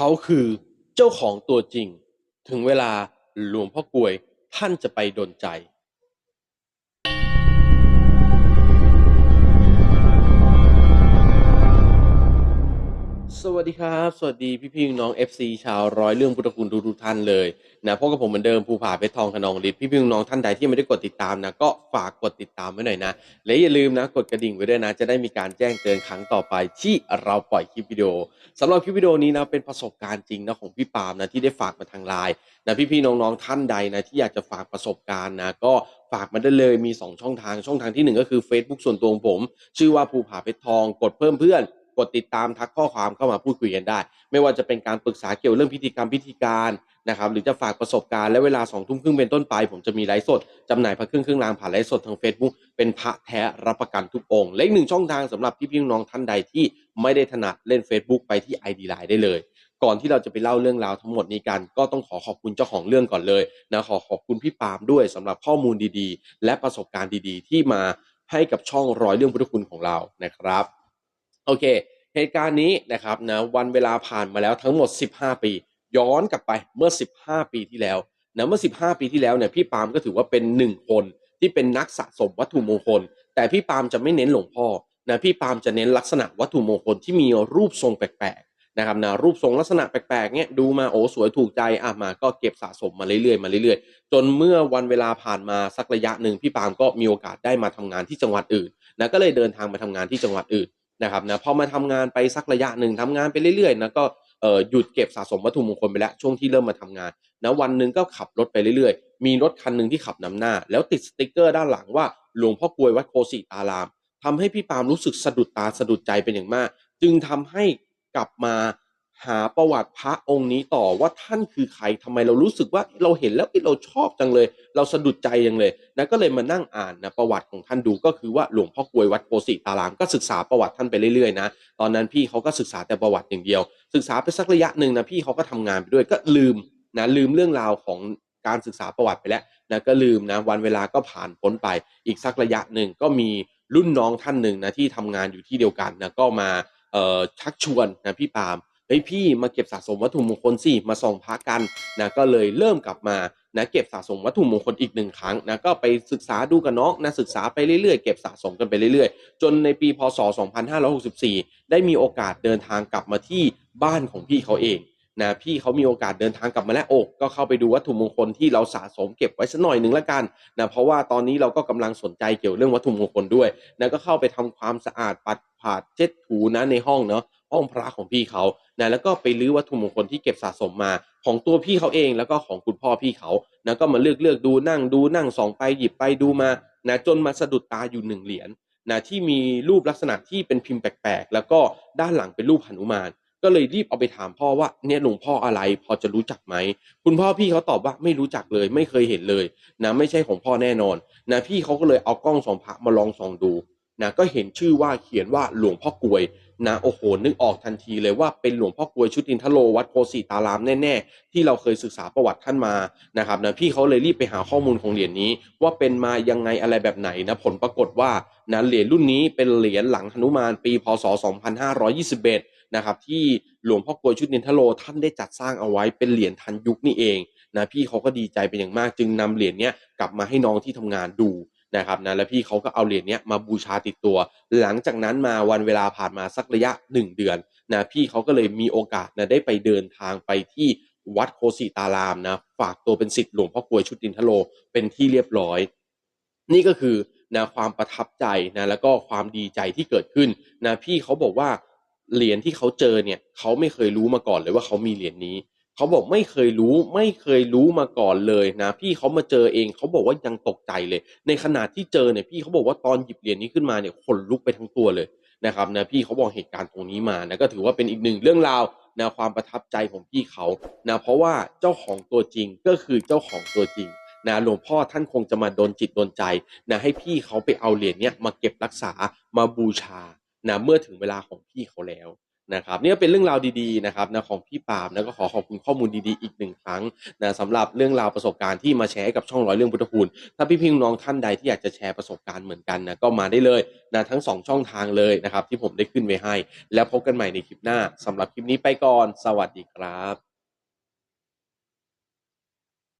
เขาคือเจ้าของตัวจริง ถึงเวลาหลวงพ่อกลวยท่านจะไปดนใจ วัสดีครับ สวัสดีพี่พี่น้อง FC ชาวร้อยเรื่องพุทธคุณทุกทุกท่านเลยนะพบกับผมเหมือนเดิมภูผาเพชรทองขนองฤทธิ์พี่พี่น้องท่านใดที่ไม่ได้กดติดตามนะก็ฝากกดติดตามไว้หน่อยนะ และอย่าลืมนะกดกระดิ่งไว้ด้วยนะ จะได้มีการแจ้งเตือนครั้งต่อไปที่เราปล่อยคลิปวิดีโอสำหรับคลิปวิดีโอนี้นะเป็นประสบการณ์จริงนะของพี่ปามนะที่ได้ฝากมาทางไลน์นะพี่พี่ๆน้องๆท่านใดนะที่อยากจะฝากประสบการณ์นะก็ฝากมาได้เลยมี 2 ช่องทางช่องทางที่ 1 ก็คือ Facebook ส่วนตัวของผม ชื่อว่าภูผาเพชรทองกดเพิ่มเพื่อน กดติดตามทักข้อความเข้ามาพูดคุยกันได้ ไม่ว่าจะเป็นการปรึกษาเกี่ยวเรื่องพิธีกรรมพิธีการนะครับหรือจะฝากประสบการณ์และเวลาสองทุ่มครึ่งเป็นต้นไป ผมจะมีไลฟ์สดจำหน่ายพระเครื่องเครื่องรางผ่านไลฟ์สดทาง Facebook เป็นพระแท้รับประกันทุกองค์และอีกหนึ่งช่องทางสำหรับพี่พี่น้องท่านใดที่ไม่ได้ถนัดเล่น Facebook ไปที่ ID Line ได้เลย ก่อนที่เราจะไปเล่าเรื่องราวทั้งหมดนี้กันก็ต้องขอขอบคุณเจ้าของเรื่องก่อนเลยนะขอขอบคุณพี่ปามด้วยสำหรับข้อมูลดีๆ และประสบการณ์ดีๆ ที่มาให้กับช่องร้อยเรื่องพุทธคุณของเรานะครับ โอเค เหตุการณ์นี้นะครับนะวันเวลาผ่านมาแล้วทั้งหมด 15 ปี ย้อนกลับไปเมื่อ 15 ปีที่แล้วนะเมื่อ 15 ปีที่แล้วเนี่ยพี่ปามก็ถือว่าเป็นหนึ่งคนที่เป็นนักสะสมวัตถุมงคล แต่พี่ปามจะไม่เน้นหลวงพ่อนะพี่ปามจะเน้นลักษณะวัตถุมงคลที่มีรูปทรงแปลกๆนะครับนะรูปทรงลักษณะแปลกๆเนี่ยดูมาโอ้สวยถูกใจอะมาก็เก็บสะสมมาเรื่อยๆมาเรื่อยๆ จนเมื่อวันเวลาผ่านมาสักระยะหนึ่งพี่ปามก็มีโอกาสได้มาทำงานที่จังหวัดอื่นนะก็เลยเดินทางมาทำงานที่จังหวัดอื่น นะครับนะพอมาทำงานไปสักระยะหนึ่งทำงานไปเรื่อยๆนะก็เออหยุดเก็บสะสมวัตถุมงคลไปแล้วช่วงที่เริ่มมาทำงานนะวันหนึ่งก็ขับรถไปเรื่อยๆ มีรถคันหนึ่งที่ขับนำหน้า แล้วติดสติกเกอร์ด้านหลังว่าหลวงพ่อกลวยวัดโคสิตารามทำให้พี่ปามรู้สึกสะดุดตาสะดุดใจเป็นอย่างมาก จึงทำให้กลับมา หาประวัติพระองค์นี้ต่อว่าท่านคือใครทำไมเรารู้สึกว่าเราเห็นแล้วเอ้ยเราชอบจังเลย เราสะดุดใจจังเลยนะก็เลยมานั่งอ่านนะประวัติของท่านดูก็คือว่าหลวงพ่อกลวยวัดโกสิตารามก็ศึกษาประวัติท่านไปเรื่อยๆนะตอนนั้นพี่เขาก็ศึกษาแต่ประวัติอย่างเดียว ศึกษาไปสักระยะหนึ่งนะพี่เขาก็ทำงานไปด้วยก็ลืมนะลืมเรื่องราวของการศึกษาประวัติไปแล้วนะก็ลืมนะวันเวลาก็ผ่านพ้นไปอีกสักระยะหนึ่งก็มีรุ่นน้องท่านหนึ่งนะที่ทำงานอยู่ที่เดียวกันนะก็มาชักชวนนะพี่ปาล์ม เฮ้ยพี่มาเก็บสะสมวัตถุมงคลสิมาส่องพระกันนะก็เลยเริ่มกลับมานะเก็บสะสมวัตถุมงคลอีกหนึ่งครั้งนะก็ไปศึกษาดูกับน้องนะศึกษาไปเรื่อยๆเก็บสะสมกันไปเรื่อยๆ จนในปีพศ 2564 ได้มีโอกาสเดินทางกลับมาที่บ้านของพี่เขาเองนะพี่เขามีโอกาสเดินทางกลับมาแล้วโอ้ก็เข้าไปดูวัตถุมงคลที่เราสะสมเก็บไว้สักหน่อยหนึ่งละกันนะเพราะว่าตอนนี้เราก็กำลังสนใจเกี่ยวเรื่องวัตถุมงคลด้วยนะก็เข้าไปทำความสะอาดปัดผาดเช็ดถูนะในห้องเนาะ ห้องพระของพี่เขานะแล้วก็ไปรื้อวัตถุมงคลที่เก็บสะสมมา ของตัวพี่เขาเองแล้วก็ของคุณพ่อพี่เขานะก็มาเลือกเลือกดูนั่งดูนั่งส่องไปหยิบไปดูมานะจนมาสะดุดตาอยู่หนึ่งเหรียญนะที่มีรูปลักษณะที่เป็นพิมพ์แปลกๆ แล้วก็ด้านหลังเป็นรูปหนุมาน ก็เลยรีบเอาไปถามพ่อว่าเนี่ยหลวงพ่ออะไรพอจะรู้จักไหมคุณพ่อพี่เขาตอบว่าไม่รู้จักเลย ไม่เคยเห็นเลยนะไม่ใช่ของพ่อแน่นอนนะพี่เขาก็เลยเอากล้องส่องพระมาลองส่องดูนะก็เห็นชื่อว่าเขียนว่าหลวงพ่อกวย นะโอ้โห นึกออกทันทีเลยว่าเป็นหลวงพ่อกลวยชุตินทโลวัดโคสิตารามแน่ๆ ที่เราเคยศึกษาประวัติท่านมานะครับนะพี่เขาเลยรีบไปหาข้อมูลของเหรียญนี้ ว่าเป็นมายังไงอะไรแบบไหนนะผลปรากฏว่านะเหรียญรุ่นนี้เป็นเหรียญหลังหนุมานปีพศ 2521 นะครับที่หลวงพ่อกลวยชุตินทโลท่านได้จัดสร้างเอาไว้เป็นเหรียญทันยุคนี่เองนะพี่เขาก็ดีใจเป็นอย่างมากจึงนำเหรียญเนี้ยกลับมาให้น้องที่ทำงานดู นะครับนะแล้วพี่เขาก็เอาเหรียญเนี้ยมาบูชาติดตัว หลังจากนั้นมาวันเวลาผ่านมาสักระยะ 1 เดือนนะพี่เขาก็เลยมีโอกาสนะได้ไปเดินทางไปที่วัดโคสิตารามนะฝากตัวเป็นศิษย์หลวงพ่อกลวยชุตินทโลเป็นที่เรียบร้อย นี่ก็คือนะความประทับใจนะแล้วก็ความดีใจที่เกิดขึ้นนะพี่เขาบอกว่าเหรียญที่เขาเจอเนี่ยเขาไม่เคยรู้มาก่อนเลยว่าเขามีเหรียญนี้ เขาบอกไม่เคยรู้ ไม่เคยรู้มาก่อนเลยนะ พี่เขามาเจอเองเขาบอกว่ายังตกใจเลย ในขณะที่เจอเนี่ยพี่เขาบอกว่าตอนหยิบเหรียญนี้ขึ้นมาเนี่ยขนลุกไปทั้งตัวเลยนะครับนะพี่เขาบอกเหตุการณ์ตรงนี้มานะก็ถือว่าเป็นอีกหนึ่งเรื่องราวนะความประทับใจของพี่เขานะเพราะว่าเจ้าของตัวจริงก็คือเจ้าของตัวจริงนะหลวงพ่อท่านคงจะมาโดนจิตโดนใจนะให้พี่เขาไปเอาเหรียญเนี้ยมาเก็บรักษามาบูชานะเมื่อถึงเวลาของพี่เขาแล้ว นะครับนี่ก็เป็นเรื่องราวดีๆนะครับนะของพี่ปาล์มนะก็ขอขอบคุณข้อมูลดีๆอีกหนึ่งครั้งนะสำหรับเรื่องราวประสบการณ์ที่มาแชร์ให้กับช่องร้อยเรื่องพุทธคุณถ้าพี่พี่น้องท่านใดที่อยากจะแชร์ประสบการณ์เหมือนกันนะก็มาได้เลยนะทั้งสองช่องทางเลยนะครับที่ผมได้ขึ้นไว้ให้ แล้วพบกันใหม่ในคลิปหน้าสำหรับคลิปนี้ไปก่อน สวัสดีครับ